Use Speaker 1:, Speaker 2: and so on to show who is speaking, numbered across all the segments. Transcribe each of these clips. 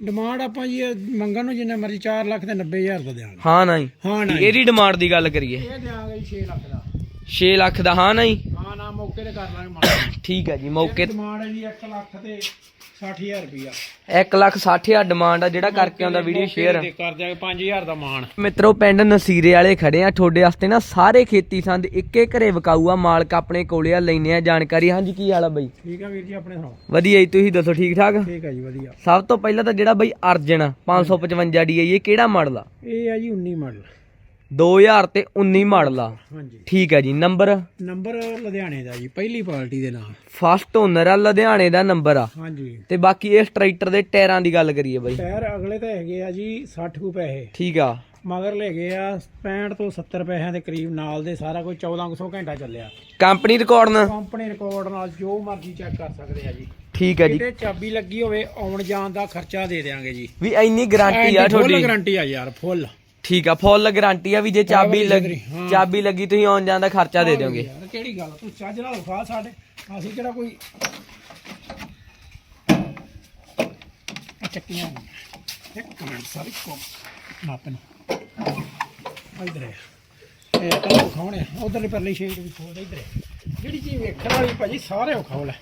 Speaker 1: Demand ਆਪਾਂ ਜੀ ਮੰਗਣ ਨੂੰ ਜਿੰਨਾ ਮਰਜ਼ੀ 4 ਲੱਖ ਤੇ 90000 ਦਾ ਦਿਆਂਗੇ
Speaker 2: ਹਾਂ ਨਹੀਂ।
Speaker 1: ਹਾਂ ਨਾ
Speaker 2: ਇਹਦੀ ਡਿਮਾਂਡ ਦੀ ਗੱਲ ਕਰੀਏ।
Speaker 1: ਇਹ ਦਿਆਂਗੇ ਜੀ 6 ਲੱਖ ਦਾ।
Speaker 2: 6 ਲੱਖ ਦਾ ਹਾਂ ਨਹੀਂ।
Speaker 1: ਹਾਂ ਨਾ ਮੌਕੇ ਤੇ ਕਰ ਲਾਂਗੇ ਮਾੜਾ।
Speaker 2: ਠੀਕ ਹੈ ਜੀ ਮੌਕੇ
Speaker 1: ਡਿਮਾਂਡ ਹੈ ਜੀ 1 ਲੱਖ ਤੇ 60000 ਰੁਪਇਆ
Speaker 2: 1 ਲੱਖ 60000 ਡਿਮਾਂਡ ਆ ਜਿਹੜਾ ਕਰਕੇ ਆਉਂਦਾ ਵੀਡੀਓ ਸ਼ੇਅਰ
Speaker 1: ਤੇ ਕਰ ਦਿਆਂਗੇ 5000 ਦਾ ਮਾਣ।
Speaker 2: ਮਿੱਤਰੋ ਪਿੰਡ ਨਸੀਰੇ ਵਾਲੇ ਖੜੇ ਆ ਤੁਹਾਡੇ ਵਾਸਤੇ ਨਾ ਸਾਰੇ ਖੇਤੀ ਸੰਦ ਇੱਕੇ ਘਰੇ ਵਿਕਾਊ ਆ ਮਾਲਕ ਆਪਣੇ ਕੋਲੇ ਆ ਲੈਨੇ ਆ ਜਾਣਕਾਰੀ। ਹਾਂਜੀ ਕੀ ਹਾਲ ਆ ਬਾਈ?
Speaker 1: ਠੀਕ ਆ ਵੀਰ ਜੀ ਆਪਣੇ ਸੁਣਾਓ?
Speaker 2: ਵਧੀਆ ਜੀ ਤੁਸੀਂ ਦੱਸੋ ਠੀਕ ਠਾਕ?
Speaker 1: ਠੀਕ ਆ ਜੀ ਵਧੀਆ।
Speaker 2: ਸਭ ਤੋਂ ਪਹਿਲਾਂ ਤਾਂ ਜਿਹੜਾ ਬਾਈ ਅਰਜਨ ਆ, 555 ਡੀ ਇਹ ਕਿਹੜਾ ਮਾਡਲ ਆ?
Speaker 1: ਇਹ ਆ ਜੀ 19 ਮਾਡਲ।
Speaker 2: 2000 ਤੇ 19 ਮਾਡਲ ਆ।
Speaker 1: ਹਾਂਜੀ।
Speaker 2: ਠੀਕ ਹੈ ਜੀ ਨੰਬਰ?
Speaker 1: ਨੰਬਰ ਲੁਧਿਆਣੇ ਦਾ ਜੀ ਪਹਿਲੀ ਪਾਰਟੀ ਦੇ ਨਾਲ।
Speaker 2: ਫਸਟ ਓਨਰ ਆ ਲੁਧਿਆਣੇ ਦਾ ਨੰਬਰ ਆ।
Speaker 1: ਹਾਂਜੀ।
Speaker 2: ਤੇ ਬਾਕੀ ਇਸ ਟਰੈਕਟਰ ਦੇ ਟਾਇਰਾਂ ਦੀ ਗੱਲ ਕਰੀਏ ਬਾਈ।
Speaker 1: ਟਾਇਰ ਅਗਲੇ ਤਾਂ ਹੈਗੇ ਆ ਜੀ 60 ਕੁ ਪੈਸੇ।
Speaker 2: ਠੀਕ ਆ।
Speaker 1: ਮਗਰ ਲੈ ਗਏ ਆ 65 ਤੋਂ 70 ਪੈਸਿਆਂ ਦੇ ਕਰੀਬ ਨਾਲ ਦੇ ਸਾਰਾ ਕੁਝ 1400 ਘੰਟਾ ਚੱਲਿਆ।
Speaker 2: ਕੰਪਨੀ ਰਿਕਾਰਡ ਨਾ?
Speaker 1: ਕੰਪਨੀ ਰਿਕਾਰਡ ਨਾਲ ਜੋ ਮਰਜ਼ੀ ਚੈੱਕ ਕਰ ਸਕਦੇ ਆ ਜੀ।
Speaker 2: ਠੀਕ ਹੈ ਜੀ।
Speaker 1: ਕਿਤੇ ਚਾਬੀ ਲੱਗੀ ਹੋਵੇ ਆਉਣ ਜਾਣ ਦਾ ਖਰਚਾ ਦੇ ਦੇਾਂਗੇ ਜੀ।
Speaker 2: ਵੀ ਇੰਨੀ ਗਾਰੰਟੀ ਆ
Speaker 1: ਫੁੱਲ
Speaker 2: ਤੁਹਾਡੀ।
Speaker 1: ਗਾਰੰਟੀ ਆ ਯਾਰ ਫੁੱਲ
Speaker 2: ਠੀਕ ਆ ਫੁੱਲ ਗਾਰੰਟੀ ਆ ਵੀ ਜੇ ਚਾਬੀ ਲੱਗੀ। ਚਾਬੀ ਲੱਗੀ ਤੁਸੀਂ ਆਉਣ ਜਾਣ ਦਾ ਖਰਚਾ ਦੇ ਦਿਓਗੇ।
Speaker 1: ਯਾਰ ਕਿਹੜੀ ਗੱਲ ਤੂੰ ਚੱਜ ਨਾਲ ਖਾ ਸਾਡੇ। ਅਸੀਂ ਕਿਹੜਾ ਕੋਈ ਚੱਕੀਆਂ ਨੇ। ਇੱਕ ਮਿੰਟ ਸਾਰੀ ਕੋ ਮਾਪਨ ਇਧਰ ਹੈ ਇਹ ਤਾਂ ਖਾਣੇ ਉਧਰਲੇ ਪਰਲੀ ਸ਼ੇਡ ਵੀ ਖੋਲ ਇਧਰ ਜਿਹੜੀ ਚੀਜ਼ ਵੇਖਣ ਵਾਲੀ ਭਾਜੀ ਸਾਰੇ ਖੋਲ ਹੈ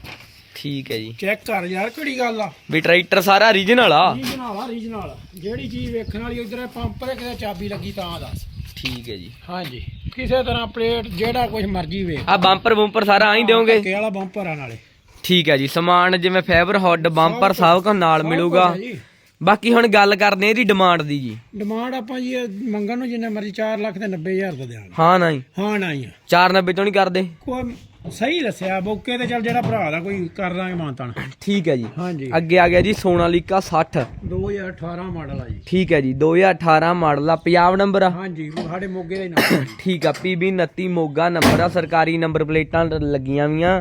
Speaker 2: ਠੀਕ ਹੈ ਜੀ।
Speaker 1: ਚੈੱਕ ਕਰ ਯਾਰ ਕਿਹੜੀ ਗੱਲ ਆ?
Speaker 2: ਵੀ ਟਰੈਕਟਰ ਸਾਰਾ ਰੀਜਨਲ ਆ?
Speaker 1: ਰੀਜਨਲ ਆ ਰੀਜਨਲ ਜਿਹੜੀ ਚੀਜ਼ ਵੇਖਣ ਵਾਲੀ ਉਧਰ ਪੰਪ ਤੇ ਕਿਤੇ ਚਾਬੀ ਲੱਗੀ ਤਾਂ ਦੱਸ।
Speaker 2: ਠੀਕ ਹੈ ਜੀ।
Speaker 1: ਹਾਂਜੀ। ਕਿਸੇ ਤਰ੍ਹਾਂ ਪਲੇਟ ਜਿਹੜਾ ਕੁਝ ਮਰਜ਼ੀ ਵੇਖ।
Speaker 2: ਆ ਬੰਪਰ ਬੰਪਰ ਸਾਰਾ ਆਈ ਦਿਓਗੇ?
Speaker 1: ਧੱਕੇ ਵਾਲਾ ਬੰਪਰ ਆ ਨਾਲੇ?
Speaker 2: ਠੀਕ ਹੈ ਜੀ। ਸਮਾਨ ਜਿਵੇਂ ਫਾਈਬਰ ਹੁੱਡ ਬੰਪਰ ਸਭ ਕੁਝ ਨਾਲ ਮਿਲੂਗਾ। ਬਾਕੀ ਹੁਣ ਗੱਲ ਕਰਦੇ ਆ ਇਹਦੀ ਡਿਮਾਂਡ ਦੀ ਜੀ।
Speaker 1: ਡਿਮਾਂਡ ਆਪਾਂ ਜੀ ਮੰਗਣ ਨੂੰ ਜਿੰਨਾ ਮਰਜ਼ੀ 4 ਲੱਖ ਤੇ 90000 ਦਾ ਦਿਆਂਗੇ
Speaker 2: ਹਾਂ ਨਹੀਂ।
Speaker 1: ਹਾਂ ਨਾ ਹੀ
Speaker 2: 490 ਤੋਂ ਨਹੀਂ ਕਰਦੇ।
Speaker 1: ਕੋਈ ਸਹੀ ਦੱਸਿਆ ਬੋਕੇ ਤੇ ਚੱਲ ਜਿਹੜਾ ਭਰਾ ਦਾ ਕੋਈ ਕਰ ਦਾਂਗੇ ਮਾਨਤਾਨ।
Speaker 2: ਠੀਕ ਹੈ ਜੀ।
Speaker 1: ਹਾਂਜੀ।
Speaker 2: ਅੱਗੇ ਆ ਗਿਆ ਜੀ ਸੋਨਾਲੀਕਾ 60
Speaker 1: 2018 ਮਾਡਲ ਆ ਜੀ।
Speaker 2: ਠੀਕ ਹੈ ਜੀ 2018 ਮਾਡਲ ਆ ਪੰਜਾਬ ਨੰਬਰ ਆ।
Speaker 1: ਹਾਂਜੀ ਸਾਡੇ ਮੋਗੇ ਦਾ ਹੀ ਨਾਮ
Speaker 2: ਠੀਕ ਆ ਪੀਬੀ 29 ਮੋਗਾ ਨੰਬਰ ਆ ਸਰਕਾਰੀ ਨੰਬਰ ਪਲੇਟਾਂ ਲੱਗੀਆਂ ਵੀਆਂ।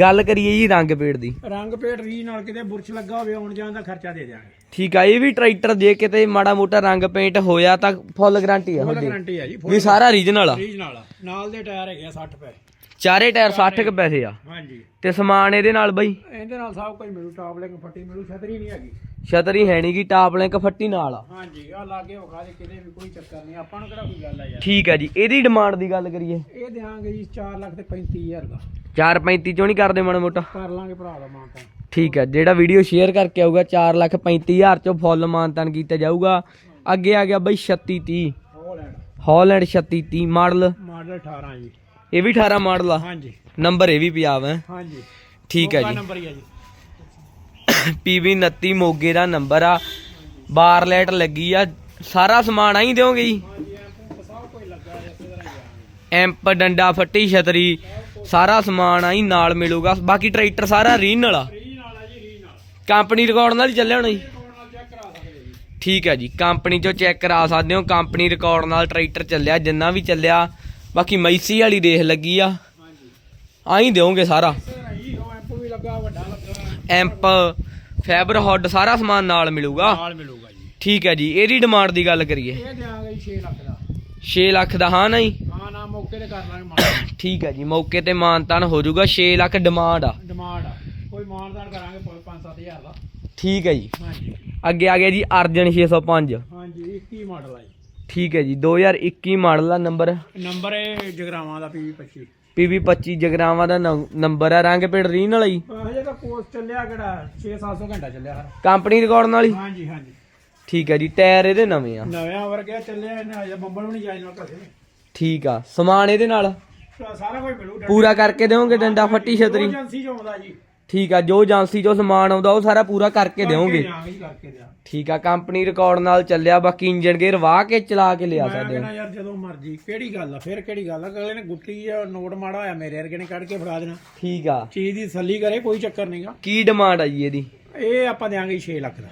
Speaker 2: ਗੱਲ ਕਰੀਏ ਜੀ ਰੰਗ ਪੇੜ ਦੀ।
Speaker 1: ਰੰਗ ਪੇਟ ਰੀ ਨਾਲ ਕਿਤੇ ਬੁਰਸ਼ ਲੱਗਾ ਹੋਵੇ ਆਉਣ ਜਾਣ ਦਾ ਖਰਚਾ ਦੇ ਦਿਆਂਗੇ।
Speaker 2: ਠੀਕ ਆ ਇਹ ਵੀ ਟਰੈਕਟਰ ਜੇ ਕਿਤੇ ਮਾੜਾ ਮੋਟਾ ਰੰਗ ਪੇਂਟ ਹੋਇਆ ਤਾਂ ਫੁੱਲ ਗਾਰੰਟੀ ਆ
Speaker 1: ਫੁੱਲ ਗਾਰੰਟੀ ਆ ਜੀ
Speaker 2: ਵੀ ਸਾਰਾ ਰੀਜਨਲ ਆ।
Speaker 1: ਰੀਜਨਲ ਆ। ਨਾਲ ਦੇ ਟਾਇਰ ਹੈਗੇ ਆ 60 ਪੈ।
Speaker 2: ਚਾਰੇ ਟਾਇਰ 60 ਕੁ ਪੈਸੇ ਆ।
Speaker 1: ਹਾਂਜੀ।
Speaker 2: ਤੇ ਸਮਾਨ ਇਹਦੇ ਨਾਲ ਬਈ?
Speaker 1: ਇਹਦੇ ਨਾਲ ਸਭ ਕੁਝ ਮਿਲੂ ਟਾਪ ਲਿੰਕ ਫੱਟੀ ਮਿਲੂ ਛਤਰੀ ਨਹੀਂ ਹੈਗੀ।
Speaker 2: ਛਤਰੀ ਹੈ ਨੀ ਗੀ ਟਾਪ ਲਿੰਕ ਫੱਟੀ ਨਾਲ ਆ।
Speaker 1: ਹਾਂਜੀ ਆ ਲਾਗੇ ਵਿਖਾ ਦੇ ਕਿਤੇ ਵੀ ਕੋਈ ਚੱਕਰ ਨਹੀਂ ਆਪਾਂ ਨੂੰ ਕਿਹੜਾ ਕੋਈ ਗੱਲ ਆ ਯਾਰ।
Speaker 2: ਠੀਕ ਆ ਜੀ ਇਹਦੀ ਡਿਮਾਂਡ ਦੀ ਗੱਲ ਕਰੀਏ।
Speaker 1: ਇਹ ਦਿਆਂਗੇ ਜੀ 4 ਲੱਖ ਤੇ 35000 ਦਾ।
Speaker 2: 435 ਚੋਂ ਨਹੀਂ ਕਰਦੇ ਮਾੜਾ ਮੋਟਾ?
Speaker 1: ਕਰ ਲਾਂਗੇ ਭਰਾ ਦਾ ਮਾਨਤਾਨ
Speaker 2: ਠੀਕ ਹੈ ਜਿਹੜਾ ਵੀਡੀਓ ਸ਼ੇਅਰ ਕਰਕੇ ਆਊਗਾ 435000 ਚੋਂ ਫੁੱਲ ਮਾਨਤਨ ਕੀਤਾ ਜਾਊਗਾ। ਅੱਗੇ ਆ ਗਿਆ ਬਈ 3630
Speaker 1: ਹੋਲੈਂਡ
Speaker 2: ਹਾਲੈਂਡ 3630 ਮਾਡਲ
Speaker 1: ਮਾਡਲ 18 ਜੀ।
Speaker 2: ਇਹ ਵੀ 18 ਮਾਡਲ ਆ।
Speaker 1: ਹਾਂਜੀ।
Speaker 2: ਨੰਬਰ ਇਹ ਵੀ ਪੰਜਾਬ ਹੈ
Speaker 1: ਹਾਂਜੀ।
Speaker 2: ਠੀਕ ਹੈ ਜੀ।
Speaker 1: ਨੰਬਰ ਹੀ ਆ ਜੀ।
Speaker 2: ਪੀਵੀ 29 ਮੋਗੇ ਦਾ ਨੰਬਰ ਆ। ਬਾਰ ਲਾਈਟ ਲੱਗੀ ਆ। ਸਾਰਾ ਸਮਾਨ ਆਈ ਦਿਓਗੇ ਜੀ? ਐਂਪ ਡੰਡਾ ਫੱਟੀ ਛਤਰੀ ਸਾਰਾ ਸਮਾਨ ਆਈ ਨਾਲ ਮਿਲੂਗਾ। ਬਾਕੀ ਟਰੈਕਟਰ ਸਾਰਾ ਰੀਨਲ ਆ। ਕੰਪਨੀ ਰਿਕਾਰਡ ਨਾਲ ਹੀ ਚੱਲਿਆ ਹੋਣਾ ਜੀ। ਠੀਕ ਹੈ ਜੀ। ਕੰਪਨੀ ਚੋਂ ਚੈੱਕ ਕਰਾ ਸਕਦੇ ਹੋ। ਕੰਪਨੀ ਰਿਕਾਰਡ ਨਾਲ ਟਰੈਕਟਰ ਚੱਲਿਆ। ਜਿੰਨਾ ਵੀ ਚੱਲਿਆ ਬਾਕੀ ਮੈਸੀ ਵਾਲੀ ਦੇਖ ਲੱਗੀ ਆ। ਆਈ ਦਿਓਗੇ ਸਾਰਾ।
Speaker 1: ਐਂਪ ਵੀ ਲੱਗਾ ਵੱਡਾ ਲੱਗਾ
Speaker 2: ਐਂਪ ਫਾਈਬਰ ਹੁੱਡ ਸਾਰਾ ਸਮਾਨ ਨਾਲ ਮਿਲੂਗਾ।
Speaker 1: ਨਾਲ ਮਿਲੂਗਾ ਜੀ।
Speaker 2: ਠੀਕ ਹੈ ਜੀ ਇਹਦੀ ਡਿਮਾਂਡ ਦੀ ਗੱਲ ਕਰੀਏ।
Speaker 1: ਇਹ ਦਿਆਂਗੇ ਜੀ 6 ਲੱਖ ਦਾ।
Speaker 2: 6 ਲੱਖ ਦਾ ਹਾਂ ਨਹੀਂ?
Speaker 1: ਹਾਂ ਨਾ ਮੌਕੇ ਤੇ ਕਰ ਲਾਂਗੇ ਮਾਨ।
Speaker 2: ਠੀਕ ਹੈ ਜੀ ਮੌਕੇ ਤੇ ਮਾਨਤਾਨ ਹੋ ਜਾਊਗਾ 6 ਲੱਖ ਡਿਮਾਂਡ ਆ।
Speaker 1: ਡਿਮਾਂਡ ਆ। ਕੋਈ ਮਾਨਦਾਨ ਕਰਾਂਗੇ 5-7000 ਦਾ।
Speaker 2: ਠੀਕ ਹੈ ਜੀ।
Speaker 1: ਹਾਂਜੀ।
Speaker 2: ਅੱਗੇ ਆ ਗਿਆ ਜੀ ਅਰਜਨ 605
Speaker 1: ਹਾਂਜੀ 21 ਮਾਡਲ ਆ
Speaker 2: ਠੀਕ ਹੈ ਜੀ 2021 ਮਾਡਲ ਦਾ ਨੰਬਰ
Speaker 1: ਨੰਬਰ ਇਹ ਜਗਰਾਵਾਂ ਦਾ PV25
Speaker 2: PV25 ਜਗਰਾਵਾਂ ਦਾ ਨੰਬਰ ਆ ਰੰਗ ਪੇੜ ਰੀਨ ਵਾਲਾ ਜੀ।
Speaker 1: ਹਜੇ ਤਾਂ ਕੋਰਸ ਚੱਲਿਆ ਕਿਹੜਾ 6-700 ਘੰਟਾ ਚੱਲਿਆ ਹਰ।
Speaker 2: ਕੰਪਨੀ ਰਿਕਾਰਡ ਨਾਲ ਹੀ?
Speaker 1: ਹਾਂਜੀ ਹਾਂਜੀ।
Speaker 2: ਠੀਕ ਹੈ ਜੀ ਟਾਇਰ ਇਹਦੇ ਨਵੇਂ ਆ।
Speaker 1: ਨਵਿਆਂ ਵਰਗਿਆ ਚੱਲਿਆ ਇਹਨੇ ਹਜੇ ਬੰਬਲ ਵੀ ਨਹੀਂ ਜਾਇਜ਼ ਨਾਲ ਘਸੇ
Speaker 2: ਠੀਕ ਆ ਸਮਾਨ ਇਹਦੇ ਨਾਲ?
Speaker 1: ਸਾਰਾ ਕੁਝ ਮਿਲੂ।
Speaker 2: ਪੂਰਾ ਕਰਕੇ ਦੇਵੋਗੇ ਡੰਡਾ ਫੱਟੀ ਛਤਰੀ?
Speaker 1: ਏਜੰਸੀ ਚੋਂ ਆਉਂਦਾ ਜੀ।
Speaker 2: ਠੀਕ ਆ ਜੋ ਏਜੰਸੀ ਚੋਂ ਸਮਾਨ ਆਉਂਦਾ ਉਹ ਸਾਰਾ ਪੂਰਾ ਕਰਕੇ ਦੇਵੋਗੇ।
Speaker 1: ਜੀ ਕਰਕੇ
Speaker 2: ਠੀਕ ਆ ਕੰਪਨੀ ਰਿਕਾਰਡ ਨਾਲ ਚੱਲਿਆ ਬਾਕੀ ਇੰਜਨ ਗੇਅਰ ਵਾਹ ਕੇ ਚਲਾ ਕੇ ਲਿਆ
Speaker 1: ਮੈਂ
Speaker 2: ਸਕਦੇ ਹੋ।
Speaker 1: ਕਹਿੰਦਾ ਯਾਰ ਜਦੋਂ ਮਰਜ਼ੀ ਕਿਹੜੀ ਗੱਲ ਆ ਫਿਰ ਕਿਹੜੀ ਗੱਲ ਆ ਅਗਲੇ ਨੇ ਗੁੱਟੀ ਆ ਨੋਟ ਮਾੜਾ ਹੋਇਆ ਮੇਰੇ ਵਰਗੇ ਨੇ ਕੱਢ ਕੇ ਫੜਾ ਦੇਣਾ।
Speaker 2: ਠੀਕ ਆ।
Speaker 1: ਚੀਜ਼ ਦੀ ਤਸੱਲੀ ਕਰੇ ਕੋਈ ਚੱਕਰ ਨਹੀਂਗਾ
Speaker 2: ਕੀ ਡਿਮਾਂਡ ਆ ਜੀ ਇਹਦੀ?
Speaker 1: ਇਹ ਆਪਾਂ ਦਿਆਂਗੇ 6 ਲੱਖ ਦਾ।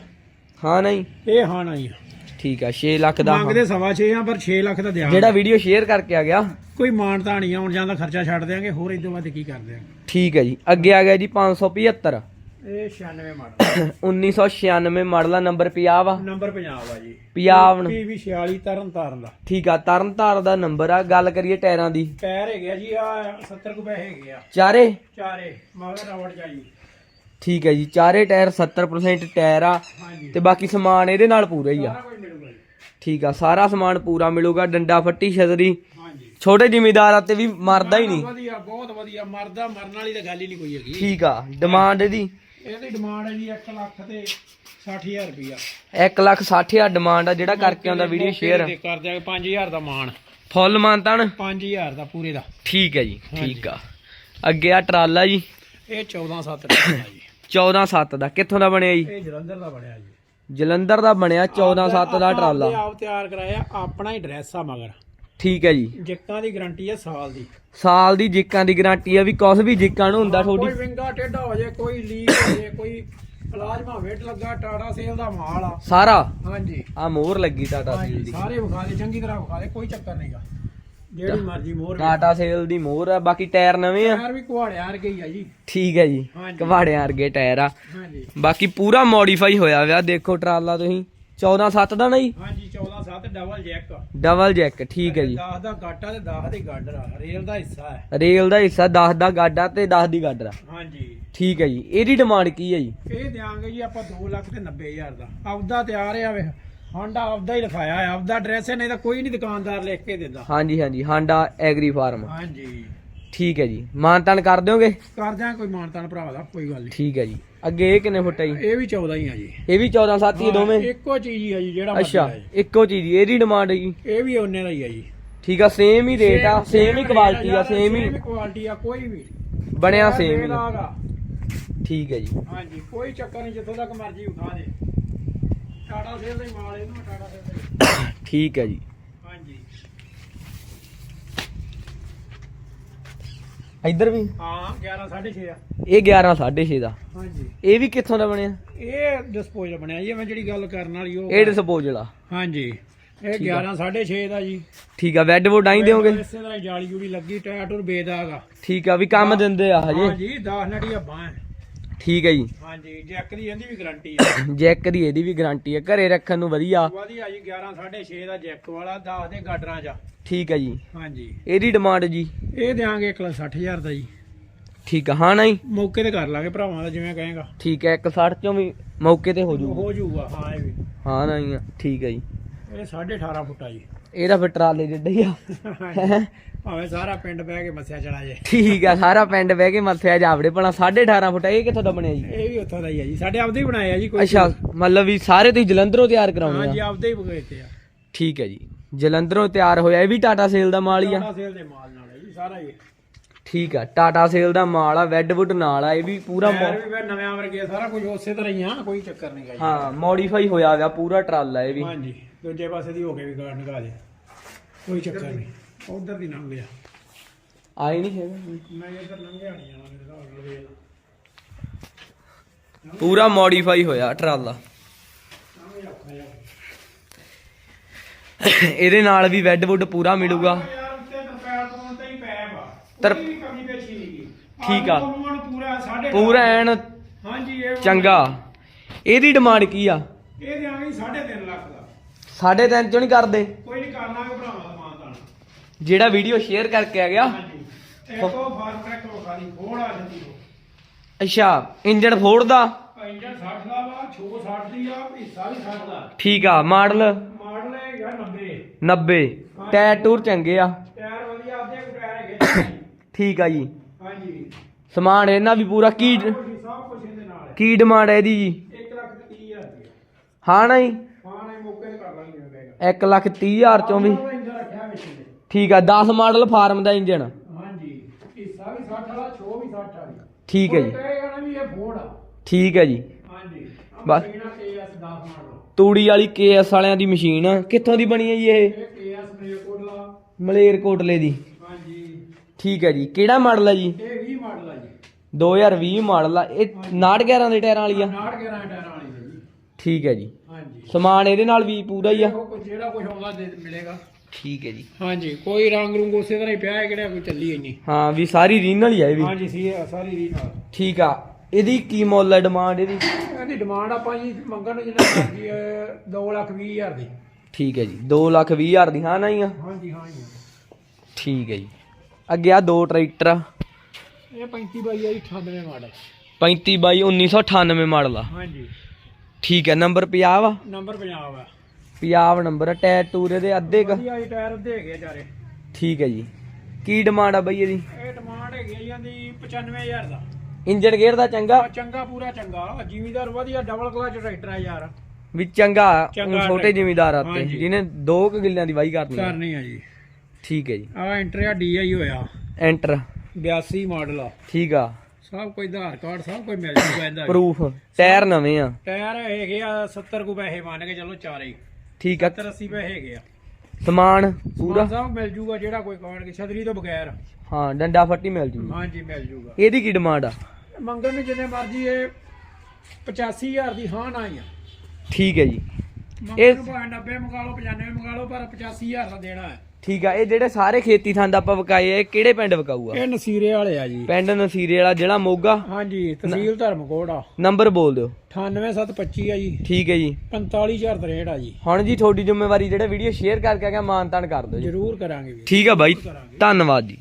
Speaker 2: ਹਾਂ ਨਹੀਂ।
Speaker 1: ਇਹ ਹਾਂ ਨਾ ਹੀ ਆ।
Speaker 2: ਠੀਕ ਆ 6 ਲੱਖ ਦਾ।
Speaker 1: ਮੰਗਦੇ ਸਵਾ 6 ਆ ਪਰ 6 ਲੱਖ ਦਾ ਦਿਆਂਗੇ
Speaker 2: ਜਿਹੜਾ ਵੀਡੀਓ ਸ਼ੇਅਰ ਕਰਕੇ ਆ ਗਿਆ।
Speaker 1: ਕੋਈ ਮਾਨਤਾ ਨਹੀਂ ਆਉਣ ਜਾਣ ਦਾ ਖਰਚਾ ਛੱਡ ਦਿਆਂਗੇ ਹੋਰ ਇਦੋਂ ਵੱਧ ਕੀ ਕਰ ਦਿਆਂਗੇ
Speaker 2: ਠੀਕ ਹੈ ਜੀ। ਅੱਗੇ ਆ ਗਿਆ ਜੀ 575
Speaker 1: ਇਹ 96 ਮਾਡਲ
Speaker 2: 1996 ਮਾਡਲ ਦਾ ਨੰਬਰ ਪੰਜਾਬ ਆ
Speaker 1: ਨੰਬਰ ਪੰਜਾਬ ਆ ਜੀ।
Speaker 2: ਪੰਜਾਬ ਨੂੰ-
Speaker 1: ਵੀ 46 ਤਰਨ ਤਾਰਨ ਦਾ।
Speaker 2: ਠੀਕ ਆ ਤਰਨਤਾਰ ਦਾ ਨੰਬਰ ਆ। ਗੱਲ ਕਰੀਏ ਟਾਇਰਾਂ ਦੀ।
Speaker 1: ਪੈਰ ਹੈਗੇ ਆ ਜੀ ਆ 70 ਕੁ ਪੈਸੇ ਹੈਗੇ ਆ।
Speaker 2: ਚਾਰੇ?
Speaker 1: ਚਾਰੇ ਮਗਰ ਰਵੜ ਜਾਈ
Speaker 2: ਠੀਕ ਹੈ ਜੀ ਚਾਰੇ ਟਾਇਰ 70% ਟਾਇਰ ਆ ਤੇ ਬਾਕੀ ਸਮਾਨ ਇਹਦੇ ਨਾਲ ਪੂਰਾ ਹੀ ਆ। ਠੀਕ ਆ ਸਾਰਾ ਸਮਾਨ ਪੂਰਾ ਮਿਲੂਗਾ ਡੰਡਾ ਫੱਟੀ ਛਤਰੀ। ਛੋਟੇ ਜ਼ਿਮੀਦਾਰਾਂ ਤੇ ਵੀ ਮਰਦਾ ਹੀ ਨਹੀਂ।
Speaker 1: ਵਧੀਆ ਬਹੁਤ ਵਧੀਆ ਮਰਦਾ ਮਰਨ ਵਾਲੀ ਤਾਂ ਗੱਲ ਹੀ ਨਹੀਂ ਕੋਈ ਹੈਗੀ।
Speaker 2: ਠੀਕ ਆ ਡਿਮਾਂਡ ਇਹਦੀ?
Speaker 1: ਇਹਦੀ ਡਿਮਾਂਡ ਹੈ ਜੀ 1 ਲੱਖ ਤੇ 60000 ਰੁਪਇਆ
Speaker 2: 1 ਲੱਖ 60 ਹਜ਼ਾਰ ਡਿਮਾਂਡ ਆ ਜਿਹੜਾ ਕਰਕੇ ਆਉਂਦਾ ਵੀਡੀਓ ਸ਼ੇਅਰ
Speaker 1: ਤੇ ਕਰ ਦਿਆਂਗੇ 5000 ਦਾ ਮਾਣ।
Speaker 2: ਫੁੱਲ ਮਾਨਤਾਨ
Speaker 1: 5000 ਦਾ ਪੂਰੇ ਦਾ।
Speaker 2: ਠੀਕ ਹੈ ਜੀ ਠੀਕ ਆ। ਅੱਗੇ ਆ ਟਰਾਲਾ ਜੀ।
Speaker 1: ਇਹ 14 7 ਦਾ ਜੀ।
Speaker 2: 14 7 ਦਾ। ਕਿੱਥੋਂ ਦਾ ਬਣਿਆ ਜੀ?
Speaker 1: ਇਹ ਜਲੰਧਰ ਦਾ ਬਣਿਆ ਜੀ।
Speaker 2: ਜਲੰਧਰ ਦਾ ਬਣਿਆ 14 7 ਦਾ ਟਰਾਲਾ।
Speaker 1: ਆਪ ਤਿਆਰ ਕਰਾਇਆ ਆਪਣਾ ਹੀ ਡਰੈਸ ਆ ਮਗਰ।
Speaker 2: ਠੀਕ ਹੈ ਜੀ।
Speaker 1: ਜਿੱਕਾਂ ਦੀ ਗਾਰੰਟੀ ਹੈ ਸਾਲ ਦੀ।
Speaker 2: ਸਾਲ ਦੀ ਜਿੱਕਾਂ ਦੀ ਗਾਰੰਟੀ ਆ ਵੀ ਕੁਛ ਵੀ ਜਿੱਕਾਂ ਨੂੰ ਹੁੰਦਾ
Speaker 1: ਕੋਈ
Speaker 2: ਤੁਹਾਡੀ।
Speaker 1: ਵਿੰਗਾ ਟੇਢਾ ਹੋ ਜਾਏ ਕੋਈ ਲੀਕ ਹੋ ਜਾਏ ਕੋਈ ਪਲਾਜ਼ਮਾ ਵੇਟ ਲੱਗਾ ਟਾਟਾ ਸੇਲ ਦਾ ਮਾਲ ਆ।
Speaker 2: ਸਾਰਾ?
Speaker 1: ਹਾਂਜੀ।
Speaker 2: ਆ ਮੋਹਰ ਲੱਗੀ ਟਾਟਾ ਸੇਲ ਦੀ।
Speaker 1: ਸਾਰੇ ਵਿਖਾ ਦੇ ਚੰਗੀ ਤਰ੍ਹਾਂ ਵਿਖਾ ਦੇ ਕੋਈ ਚੱਕਰ ਨਹੀਂਗਾ ਜਿਹੜੀ ਮਰਜ਼ੀ ਮੋਹਰ
Speaker 2: ਟਾਟਾ ਸੇਲ ਦੀ ਮੋਹਰ ਆ ਬਾਕੀ ਟਾਇਰ ਨਵੇਂ ਆ।
Speaker 1: ਯਾਰ ਵੀ ਕੁਹਾੜਿਆ ਵਰਗੇ ਹੀ ਆ ਜੀ।
Speaker 2: ਠੀਕ ਹੈ ਜੀ
Speaker 1: ਹਾਂਜੀ।
Speaker 2: ਕਵਾੜਿਆਂ ਵਰਗੇ ਟਾਇਰ ਆ।
Speaker 1: ਹਾਂਜੀ।
Speaker 2: ਬਾਕੀ ਪੂਰਾ ਮੋਡੀਫਾਈ ਹੋਇਆ ਹੋਇਆ ਦੇਖੋ ਟਰਾਲਾ ਤੁਸੀਂ। 14 7 ਦਾ ਨਾ ਜੀ
Speaker 1: ਹਾਂਜੀ 14 7 ਡਬਲ ਜੈਕ
Speaker 2: ਡਬਲ ਜੈਕ ਠੀਕ ਹੈ ਜੀ।
Speaker 1: 10 ਦਾ ਗਾਟਾ ਤੇ 10 ਦੀ ਗਾਡਰ ਆ। ਰੇਲ ਦਾ ਹਿੱਸਾ ਹੈ।
Speaker 2: ਰੇਲ ਦਾ ਹਿੱਸਾ 10 ਦਾ ਗਾਡਾ ਤੇ 10 ਦੀ ਗਾਡਰ ਆ।
Speaker 1: ਹਾਂਜੀ।
Speaker 2: ਠੀਕ ਹੈ ਜੀ ਇਹਦੀ ਡਿਮਾਂਡ ਕੀ ਹੈ ਜੀ?
Speaker 1: ਇਹ ਦਿਆਂਗੇ ਜੀ ਆਪਾਂ 2 ਲੱਖ ਤੇ 90000 ਦਾ। ਆਪਦਾ ਤਿਆਰ ਆ ਵੇ ਹਾਂਡਾ ਆਪਦਾ ਹੀ ਲਿਖਾਇਆ ਹੈ ਆਪਦਾ ਐਡਰੈਸ ਹੈ ਨਹੀਂ ਤਾਂ ਕੋਈ ਨਹੀਂ ਦੁਕਾਨਦਾਰ ਲਿਖ ਕੇ ਦਿੰਦਾ।
Speaker 2: ਹਾਂਜੀ ਹਾਂਜੀ ਹਾਂਡਾ ਐਗਰੀ ਫਾਰਮ
Speaker 1: ਹਾਂਜੀ।
Speaker 2: ਠੀਕ ਹੈ ਜੀ। ਮਾਨਤਾਨ ਕਰ ਦਿਓਗੇ?
Speaker 1: ਕਰ ਦਿਆਂ ਕੋਈ ਮਾਨਤਾਨ ਭਰਾ ਦਾ ਕੋਈ ਗੱਲ ਨਹੀਂ।
Speaker 2: ਠੀਕ ਹੈ ਜੀ। ਅੱਗੇ ਇਹ ਕਿੰਨੇ ਫੁੱਟ ਹੈ ਜੀ?
Speaker 1: ਇਹ ਵੀ 14 ਹੀ ਆ ਜੀ।
Speaker 2: ਇਹ ਵੀ 14 7 ਹੀ ਦੋਵੇਂ?
Speaker 1: ਇੱਕੋ ਚੀਜ਼ ਹੀ ਆ ਜੀ ਜਿਹੜਾ ਮਰਜ਼ੀ
Speaker 2: ਅੱਛਾ
Speaker 1: ਲੈ।
Speaker 2: ਇੱਕੋ ਚੀਜ਼ ਹੀ, ਇਹਦੀ ਡਿਮਾਂਡ ਹੈ ਜੀ?
Speaker 1: ਇਹ ਵੀ ਉਹਨੇ ਦਾ ਹੀ ਆ ਜੀ।
Speaker 2: ਠੀਕ ਆ ਸੇਮ ਹੀ ਰੇਟ ਆ ਸੇਮ ਹੀ ਕੁਆਲਿਟੀ ਆ ਸੇਮ ਹੀ।
Speaker 1: ਕੁਆਲਿਟੀ ਆ ਕੋਈ ਵੀ।
Speaker 2: ਬਣਿਆ ਸੇਮ ਹੀ।
Speaker 1: ਆ
Speaker 2: ਠੀਕ ਹੈ ਜੀ।
Speaker 1: ਹਾਂਜੀ ਕੋਈ ਚੱਕਰ ਨਹੀਂ ਜਿੱਥੋਂ ਤੱਕ ਮਰਜ਼ੀ ਉਠਾ ਦੇ। ਟਾਟਾ ਸੇਲ ਦਾ ਹੀ ਮਾਲ ਇਹਨੂੰ ਟਾਟਾ ਸੇਲ ਦਾ ਹੀ।
Speaker 2: ਠੀਕ ਹੈ ਜੀ।
Speaker 1: ਹਾਂਜੀ।
Speaker 2: ਇੱਧਰ ਵੀ?
Speaker 1: ਹਾਂ 11 6.5 ਆ।
Speaker 2: ਇਹ 11 6.5 ਦਾ।
Speaker 1: ਹਾਂਜੀ।
Speaker 2: ਇਹ ਵੀ ਕਿੱਥੋਂ ਦਾ ਬਣਿਆ?
Speaker 1: ਇਹ ਡਿਸਪੋਜ਼ਲ ਬਣਿਆ ਜੀ ਮੈਂ ਜਿਹੜੀ ਗੱਲ ਕਰਨ ਵਾਲੀ ਉਹ
Speaker 2: ਇਹ ਡਿਸਪੋਜ਼ਲ ਆ।
Speaker 1: ਹਾਂਜੀ। ਇਹ
Speaker 2: ਠੀਕ ਆ।
Speaker 1: 11 6.5 ਦਾ ਜੀ।
Speaker 2: ਠੀਕ ਆ ਵੈਡ ਵੁੱਡ ਆਈ ਦਿਓਗੇ?
Speaker 1: ਇਸੇ ਤਰ੍ਹਾਂ ਹੀ ਜਾਲੀ ਜੂੜੀ ਲੱਗੀ ਟਾਇਰ ਟੂਰ ਬੇਦਾਗਾ
Speaker 2: ਠੀਕ ਆ ਵੀ ਕੰਮ ਦਿੰਦੇ ਆ ਹਜੇ?
Speaker 1: ਹਾਂਜੀ 10 ਨੜੀ ਆ ਬਾਹ
Speaker 2: ਠੀਕ ਹੈ ਜੀ।
Speaker 1: ਹਾਂਜੀ ਜੈਕ ਦੀ ਇਹਦੀ ਵੀ ਗਾਰੰਟੀ ਆ।
Speaker 2: ਜੈਕ ਦੀ ਇਹਦੀ ਵੀ ਗਾਰੰਟੀ ਹੈ ਘਰੇ ਰੱਖਣ ਨੂੰ ਵਧੀਆ।
Speaker 1: ਵਧੀਆ ਜੀ 11 6.5 ਦਾ ਜੈਕ ਵਾਲਾ 10 ਦੇ ਗਾਡਰਾਂ ਚ।
Speaker 2: ਠੀਕ ਹੈ ਜੀ।
Speaker 1: ਹਾਂਜੀ।
Speaker 2: ਇਹਦੀ ਡਿਮਾਂਡ ਜੀ?
Speaker 1: ਇਹ ਦਿਆਂਗੇ 1 ਲੱਖ 60000 ਦਾ ਜੀ।
Speaker 2: ਠੀਕ ਆ ਹਾਂ ਨਹੀਂ
Speaker 1: ਮੌਕੇ ਤੇ ਕਰ ਲਾਂਗੇ ਭਰਾਵਾਂ ਦਾ ਜਿਵੇਂ ਕਹੇਗਾ।
Speaker 2: ਠੀਕ ਹੈ 160 ਚੋਂ ਵੀ ਮੌਕੇ ਤੇ ਹੋ ਜੂ
Speaker 1: ਹੋ ਜਾਊਗਾ ਹਾਂ ਇਹ ਵੀ।
Speaker 2: ਹਾਂ ਨਹੀਂ ਠੀਕ ਹੈ ਜੀ।
Speaker 1: ਇਹ 18.5 ਫੁੱਟ ਆ ਜੀ।
Speaker 2: ਇਹਦਾ ਫਿਰ ਟਰਾਲੇ ਜਿੱਡਾ ਹੀ? ਆ
Speaker 1: ਭਾਵੇਂ ਸਾਰਾ ਪਿੰਡ ਬਹਿ ਕੇ ਮੱਸਿਆ ਚੜਾ ਜੇ।
Speaker 2: ਠੀਕ ਆ ਸਾਰਾ ਪਿੰਡ ਬਹਿ ਕੇ ਮੱਥਿਆ ਜਾਵੜੇ ਪਣਾ 18.5 ਫੁੱਟ ਇਹ ਕਿੱਥੋਂ ਦਾ ਬਣਿਆ ਜੀ?
Speaker 1: ਇਹ ਵੀ ਉੱਥੋਂ ਦਾ ਹੀ ਆ ਜੀ ਸਾਡੇ ਆਪਦੇ ਹੀ ਬਣਾਏ ਆ ਜੀ ਕੋਈ
Speaker 2: ਅੱਛਾ ਮਤਲਬ ਵੀ ਸਾਰੇ ਤੁਸੀਂ ਜਲੰਧਰੋਂ ਤਿਆਰ ਕਰਾਉਣੇ
Speaker 1: ਹਾਂਜੀ
Speaker 2: ਆ?
Speaker 1: ਆਪਦੇ ਹੀ ਬਗਾਏ ਤੇ ਆ।
Speaker 2: ਠੀਕ ਹੈ ਜੀ ਜਲੰਧਰੋਂ ਤਿਆਰ ਹੋਇਆ ਇਹ ਵੀ ਟਾਟਾ ਸੇਲ ਦਾ ਮਾਲ ਹੀ ਆ?
Speaker 1: ਟਾਟਾ ਸੇਲ ਦੇ ਮਾਲ ਨਾਲ ਹੈ ਜੀ ਸਾਰਾ ਹੀ
Speaker 2: ਠੀਕ ਆ ਟਾਟਾ ਸੇਲ ਦਾ ਮਾਲ ਆ ਵੈਡਵੁੱਡ ਨਾਲ ਆ ਇਹ ਵੀ ਪੂਰਾ ਮੋ-
Speaker 1: ਟਾਇਰ ਵੀ ਫਿਰ ਨਵੇਂ ਵਰਗੇ ਆ, ਸਾਰਾ ਕੁਝ ਉਸੇ ਤਰ੍ਹਾਂ ਹੀ ਆ ਕੋਈ ਚੱਕਰ ਨਹੀਂ ਗਾ ਜੀ।
Speaker 2: ਹਾਂ ਮੋਡੀਫਾਈ ਹੋਇਆ ਹੋਇਆ ਪੂਰਾ ਟਰਾਲਾ ਇਹ ਵੀ।
Speaker 1: ਹਾਂਜੀ ਦੂਜੇ ਪਾਸੇ ਦੀ ਹੋ ਕੇ ਵੀ ਗਾਰਡ ਨਿਕਾ ਦੇ ਕੋਈ ਚੱਕਰ ਨਹੀਂ। ਉਧਰ ਦੀ ਲੰਘ ਗਿਆ।
Speaker 2: ਆਈ ਨਹੀਂ ਹੈਗਾ?
Speaker 1: ਮੈਂ ਇੱਧਰ ਲੰਘਿਆ ਨਹੀਂ ਜਾਣਾ ਮੇਰੇ ਨਾਲ ਵੇਲ
Speaker 2: ਪੂਰਾ ਮੋਡੀਫਾਈ ਹੋਇਆ ਟਰਾਲਾ।
Speaker 1: ਸਾਹਮਣੇ ਔਖਾ ਜਿਹਾ।
Speaker 2: ਇਹਦੇ ਨਾਲ ਵੀ ਵੈਡਵੁੱਡ ਪੂਰਾ ਮਿਲੂਗਾ।
Speaker 1: ਯਾਰ ਉੱਤੇ ਤਰਪੈਲ ਤੋਂ ਤੇ ਆ
Speaker 2: ਤਰ-
Speaker 1: ਕੋਈ ਵੀ ਕਮੀ ਪੇਸ਼ੀ ਨਹੀਂ ਗੀ
Speaker 2: ਠੀਕ ਆ।
Speaker 1: ਪੂਰਾ ਸਾਢੇ
Speaker 2: ਪੂਰਾ ਐਨ
Speaker 1: ਹਾਂਜੀ ਇਹ
Speaker 2: ਚੰਗਾ। ਇਹਦੀ ਡਿਮਾਂਡ ਕੀ ਆ?
Speaker 1: ਇਹ ਦਿਆਂਗੇ 3.5 ਲੱਖ ਦਾ।
Speaker 2: ਸਾਢੇ ਤਿੰਨ ਚੋਂ ਨਹੀਂ ਕਰਦੇ?
Speaker 1: ਕੋਈ ਨਹੀਂ ਕਰਨਾ ਕਿ ਭਰਾਵਾਂ ਦਾ ਮਾਨ ਤਾਣ
Speaker 2: ਜਿਹੜਾ ਵੀਡੀਓ ਸ਼ੇਅਰ ਕਰਕੇ ਆ ਗਿਆ।
Speaker 1: ਹਾਂਜੀ। ਦੇਖੋ ਫਾਸਟ ਟਰੈਕ ਵਿਖਾਲੀ ਫੋੜ ਆ ਜਾਂਦੀ ਉਹ।
Speaker 2: ਅੱਛਾ ਇੰਜਨ ਫੋੜ ਦਾ?
Speaker 1: ਇੰਜਨ 60 ਦਾ ਵਾ ਛੋ 60 ਦੀ ਆ ਹਿੱਸਾ ਵੀ 60 ਦਾ।
Speaker 2: ਠੀਕ ਆ ਮਾਡਲ?
Speaker 1: ਮਾਡਲ ਹੈਗਾ 90
Speaker 2: 90 ਟਾਇਰ ਟੂਰ ਚੰਗੇ ਆ
Speaker 1: ਟਾਇਰ ਵਧੀਆ ਅੱਧੇ ਕੁ ਟਾਇਰ ਹੈਗੇ ਜੀ।
Speaker 2: ਠੀਕ ਆ ਜੀ।
Speaker 1: ਹਾਂਜੀ।
Speaker 2: ਸਮਾਨ ਇਹਨਾਂ ਵੀ ਪੂਰਾ ਕੀ
Speaker 1: ਸਭ ਕੁਛ ਹੀ- ਸਭ ਕੁਝ ਇਹਦੇ ਨਾਲ ਹੈ।
Speaker 2: ਕੀ ਡਿਮਾਂਡ ਹੈ ਇਹਦੀ ਜੀ?
Speaker 1: 1 ਲੱਖ ਤੇ 30 ਹਜ਼ਾਰ ਰੁਪਏ
Speaker 2: ਹਾਂ। ਨਹੀਂ
Speaker 1: ਹਾਂ ਨਹੀਂ ਮੌਕੇ ਤੇ ਕਰ ਲਾਂਗੇ
Speaker 2: 1 ਲੱਖ 30 ਹਜ਼ਾਰ ਚੋਂ ਵੀ।
Speaker 1: ਰੱਖਿਆ ਵਿੱਚ।
Speaker 2: ਠੀਕ ਆ 10 ਮਾਡਲ ਫਾਰਮ ਦਾ ਇੰਜਨ
Speaker 1: ਹਾਂਜੀ। ਹਿੱਸਾ ਵੀ 60 ਵਾਲਾ ਛੋ ਵੀ 60 ਵਾਲੀ।
Speaker 2: ਠੀਕ ਹੈ
Speaker 1: ਕੋਈ
Speaker 2: ਜੀ
Speaker 1: ਕਹੇਗਾ ਨਾ ਵੀ ਇਹ ਫੋੜ ਆ।
Speaker 2: ਠੀਕ ਹੈ ਜੀ।
Speaker 1: ਹਾਂਜੀ।
Speaker 2: ਬਸ।
Speaker 1: ਮਸ਼ੀਨਾ KS 10 ਮਾਡਲ
Speaker 2: ਤੂੜੀ ਵਾਲੀ ਕੇਐਸ ਵਾਲਿਆਂ ਦੀ ਮਸ਼ੀਨ ਆ। ਕਿੱਥੋਂ ਦੀ ਬਣੀ ਹੈ ਜੀ ਇਹ?
Speaker 1: ਇਹ KS ਮਲੇਰਕੋਟਲਾ।
Speaker 2: ਮਲੇਰਕੋਟਲੇ ਦੀ। ਠੀਕ ਹੈ ਜੀ। ਕਿਹੜਾ ਮਾਡਲ ਹੈ ਜੀ?
Speaker 1: ਇਹ 20 ਮਾਡਲ ਆ ਜੀ।
Speaker 2: 2020 ਮਾਡਲ ਆ। ਇਹ 911 ਦੇ ਟਾਇਰਾਂ ਵਾਲੀ ਆ?
Speaker 1: 69 11 ਟਾਇਰਾਂ ਵਾਲੀ ਹੈ ਜੀ।
Speaker 2: ਠੀਕ ਹੈ ਜੀ।
Speaker 1: ਹਾਂਜੀ।
Speaker 2: ਸਮਾਨ ਇਹਦੇ ਨਾਲ ਵੀ ਪੂਰਾ ਹੀ ਆ?
Speaker 1: ਜਿਹੜਾ ਕੁਝ ਆਉਂਦਾ ਦੇ ਮਿਲੇਗਾ।
Speaker 2: ਠੀਕ ਹੈ ਜੀ।
Speaker 1: ਹਾਂਜੀ ਕੋਈ ਰੰਗ ਰੂੰਗ ਉਸੇ ਤਰ੍ਹਾਂ ਹੀ ਪਿਆ ਹੈ ਕਿਹੜਾ ਕੋਈ ਚੱਲੀ ਇੰਨੀ
Speaker 2: ਹਾਂ ਵੀ ਸਾਰੀ ਰੀਨਲ ਹੀ ਆ ਇਹ ਵੀ।
Speaker 1: ਹਾਂਜੀ ਸੀ ਇਹ ਸਾਰੀ ਰੀ ਨਾਲ
Speaker 2: ਠੀਕ ਆ। ਇਹਦੀ ਕੀ ਮੁੱਲ ਹੈ ਡਿਮਾਂਡ ਇਹਦੀ?
Speaker 1: ਇਹਦੀ ਡਿਮਾਂਡ ਆਪਾਂ ਜੀ ਮੰਗਣ ਨੂੰ ਜਿੰਨਾ ਮਰਜ਼ੀ 2 ਲੱਖ 20 ਹਜ਼ਾਰ ਦੀ।
Speaker 2: ਠੀਕ ਹੈ ਜੀ। 2 ਲੱਖ 20 ਹਜ਼ਾਰ ਦੀ ਹਾਂ ਨਹੀਂ ਆ?
Speaker 1: ਹਾਂਜੀ ਹਾਂ ਜੀ।
Speaker 2: ਠੀਕ ਹੈ ਜੀ। ਅੱਗੇ ਆ ਦੋ ਟਰੈਕਟਰ ਆ।
Speaker 1: ਇਹ 35 ਬਾਈ ਆ ਜੀ 98 ਮਾਡਲ
Speaker 2: 35 ਬਾਈ 1998 ਮਾਡਲ ਆ।
Speaker 1: ਹਾਂਜੀ।
Speaker 2: ਠੀਕ ਹੈ ਨੰਬਰ 50 ਵਾ?
Speaker 1: ਨੰਬਰ ਪੰਜਾਬ ਆ
Speaker 2: 50 ਨੰਬਰ ਆ ਟਾਇਰ ਟੂਰੇ ਦੇ ਅੱਧੇ ਕ?
Speaker 1: ਵਧੀਆ ਹੀ ਟਾਇਰ ਦੇ ਗਏ ਚਾਰੇ।
Speaker 2: ਠੀਕ ਹੈ ਜੀ। ਕੀ ਡਿਮਾਂਡ ਆ ਬਾਈ ਇਹਦੀ?
Speaker 1: ਇਹ ਡਿਮਾਂਡ ਹੈਗੀ ਆ ਜਾਂਦੀ 95000 ਦਾ।
Speaker 2: ਇੰਜਨ ਗੇਅਰ ਦਾ ਚੰਗਾ?
Speaker 1: ਆ ਚੰਗਾ ਪੂਰਾ ਚੰਗਾ। ਜ਼ਿਮੀਦਾਰ ਵਧੀਆ ਡਬਲ ਕਲਚ ਟਰੈਕਟਰ ਆ ਯਾਰ।
Speaker 2: ਵੀ ਚੰਗਾ ਛੋਟੇ। ਜ਼ਿਮੀਦਾਰ
Speaker 1: ਹਾਂਜੀ।
Speaker 2: ਜਿਹਨੇ 2 ਕਿੱਲਿਆਂ ਦੀ ਵਾਈ ਕਰਨੀ ਆ।
Speaker 1: ਕਰਨੀ ਆ ਜੀ।
Speaker 2: ਠੀਕ ਹੈ ਜੀ।
Speaker 1: ਆ ਐਂਟਰ ਆ ਡੀਆਈ ਹੋਇਆ।
Speaker 2: ਐਂਟਰ
Speaker 1: 82 ਮਾਡਲ ਆ।
Speaker 2: ਠੀਕ ਆ।
Speaker 1: ਸਭ ਕੋਈ ਆਧਾਰ ਕਾਰਡ ਸਭ ਕੋਈ ਮਿਲ ਜੂਗਾ ਇਹਦਾ।
Speaker 2: ਪ੍ਰੂਫ ਟਾਇਰ ਨਵੇਂ ਆ।
Speaker 1: ਟਾਇਰ ਹੈਗੇ ਆ 70 ਕੁ ਪੈਸੇ ਮੰਨ ਕੇ ਚਲੋ ਚਾਰੇ।
Speaker 2: ਠੀਕ ਆ।
Speaker 1: 70 80 ਪੈਸੇ ਹੈਗੇ ਆ।
Speaker 2: ਸਮਾਨ ਪੂਰਾ
Speaker 1: ਸਭ ਮਿਲ ਜੂਗਾ ਜਿਹੜਾ ਕੋਈ ਕਾਰਡ ਕੇ ਛਤਰੀ ਤੋਂ ਬਗੈਰ।
Speaker 2: ਹਾਂ ਡੰਡਾ ਫੱਟੀ ਮਿਲ ਜੂ
Speaker 1: ਹਾਂਜੀ ਮਿਲ ਜੂਗਾ।
Speaker 2: ਇਹਦੀ ਕੀ ਡਿਮਾਂਡ ਆ?
Speaker 1: ਮੰਗਣ ਨੂੰ ਜਿੰਨੇ ਮਰਜ਼ੀ ਇਹ 85000 ਦੀ ਹਾਂ ਨਾ ਹੀ ਆ।
Speaker 2: ਠੀਕ ਹੈ ਜੀ।
Speaker 1: ਮੰਗਣ ਨੂੰ ਭਾਵੇਂ 90 ਮੰਗਾ ਲਓ 95 ਮੰਗਾ ਲਓ ਪਰ 85000 ਦਾ ਦੇਣਾ ਹੈ।
Speaker 2: ਠੀਕ ਆ ਇਹ ਜਿਹੜੇ ਸਾਰੇ ਖੇਤੀ ਥੰਦ ਆਪਾਂ ਵਕਾਏ ਆ ਇਹ ਕਿਹੜੇ ਪਿੰਡ ਵਕਾਊ ਆ
Speaker 1: ਇਹ ਨਸੀਰੇ ਵਾਲੇ ਆ ਜੀ।
Speaker 2: ਪਿੰਡ ਨਸੀਰੇ ਵਾਲਾ ਜਿਹੜਾ ਮੋਗਾ?
Speaker 1: ਹਾਂਜੀ ਤਹਿਸੀਲ ਧਰਮਕੋਟ ਆ।
Speaker 2: ਨੰਬਰ ਬੋਲ ਦਿਓ।
Speaker 1: 98725 ਆ ਜੀ।
Speaker 2: ਠੀਕ ਹੈ ਜੀ।
Speaker 1: 45063 ਆ ਜੀ।
Speaker 2: ਹੁਣ ਜੀ ਤੁਹਾਡੀ ਜ਼ਿੰਮੇਵਾਰੀ ਜਿਹੜਾ ਵੀਡੀਓ ਸ਼ੇਅਰ ਕਰਕੇ ਆ ਮਾਨ ਤਾਨ ਕਰ ਦਿਓ ਜੀ।
Speaker 1: ਜ਼ਰੂਰ ਕਰਾਂਗੇ ਵੀ
Speaker 2: ਠੀਕ ਆ ਬਾਈ ਧੰਨਵਾਦ ਜੀ।